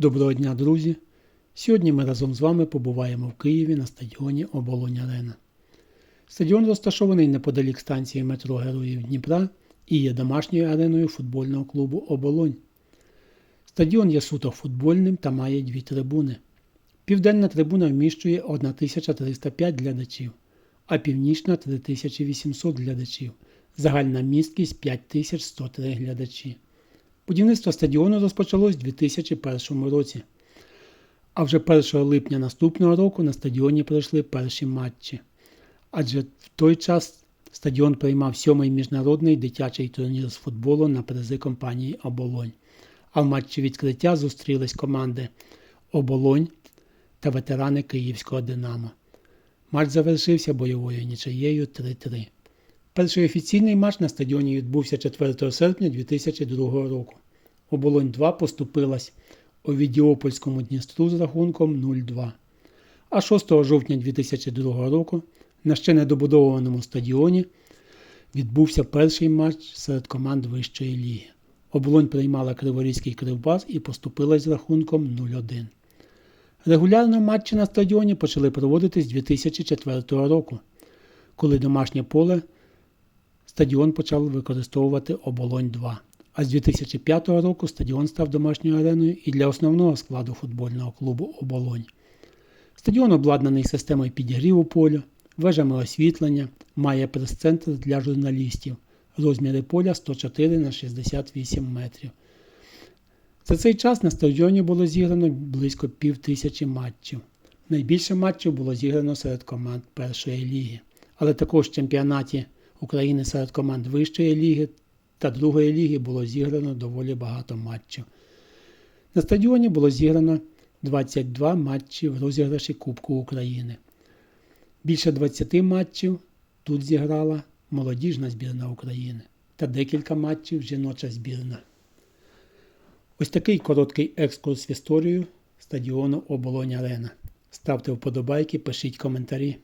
Доброго дня, друзі! Сьогодні ми разом з вами побуваємо в Києві на стадіоні Оболонь Арена. Стадіон розташований неподалік станції метро Героїв Дніпра і є домашньою ареною футбольного клубу Оболонь. Стадіон є суто футбольним та має дві трибуни. Південна трибуна вміщує 1305 глядачів, а північна 3800 глядачів. Загальна місткість 5103 глядачі. Будівництво стадіону розпочалось у 2001 році. А вже 1 липня наступного року на стадіоні пройшли перші матчі. Адже в той час стадіон приймав сьомий міжнародний дитячий турнір з футболу на призи компанії Оболонь. А в матчі відкриття зустрілись команди Оболонь та ветерани Київського Динамо. Матч завершився бойовою нічиєю 3-3. Перший офіційний матч на стадіоні відбувся 4 серпня 2002 року. Оболонь 2 поступилась у Відіопольському Дністру з рахунком 0-2. А 6 жовтня 2002 року на ще недобудованому стадіоні відбувся перший матч серед команд Вищої ліги. Оболонь приймала Криворізький Кривбас і поступилась з рахунком 0-1. Регулярно матчі на стадіоні почали проводитись з 2004 року, коли домашнє поле стадіон почав використовувати Оболонь 2. А з 2005 року стадіон став домашньою ареною і для основного складу футбольного клубу Оболонь. Стадіон обладнаний системою підігріву поля, вежами освітлення, має прес-центр для журналістів, розміри поля 104 на 68 метрів. За цей час на стадіоні було зіграно близько пів тисячі матчів. Найбільше матчів було зіграно серед команд першої ліги, але також в чемпіонаті України серед команд Вищої ліги та другої ліги було зіграно доволі багато матчів. На стадіоні було зіграно 22 матчі в розіграші Кубку України. Більше 20 матчів тут зіграла молодіжна збірна України та декілька матчів жіноча збірна. Ось такий короткий екскурс в історію стадіону Оболонь Арена. Ставте вподобайки, пишіть коментарі.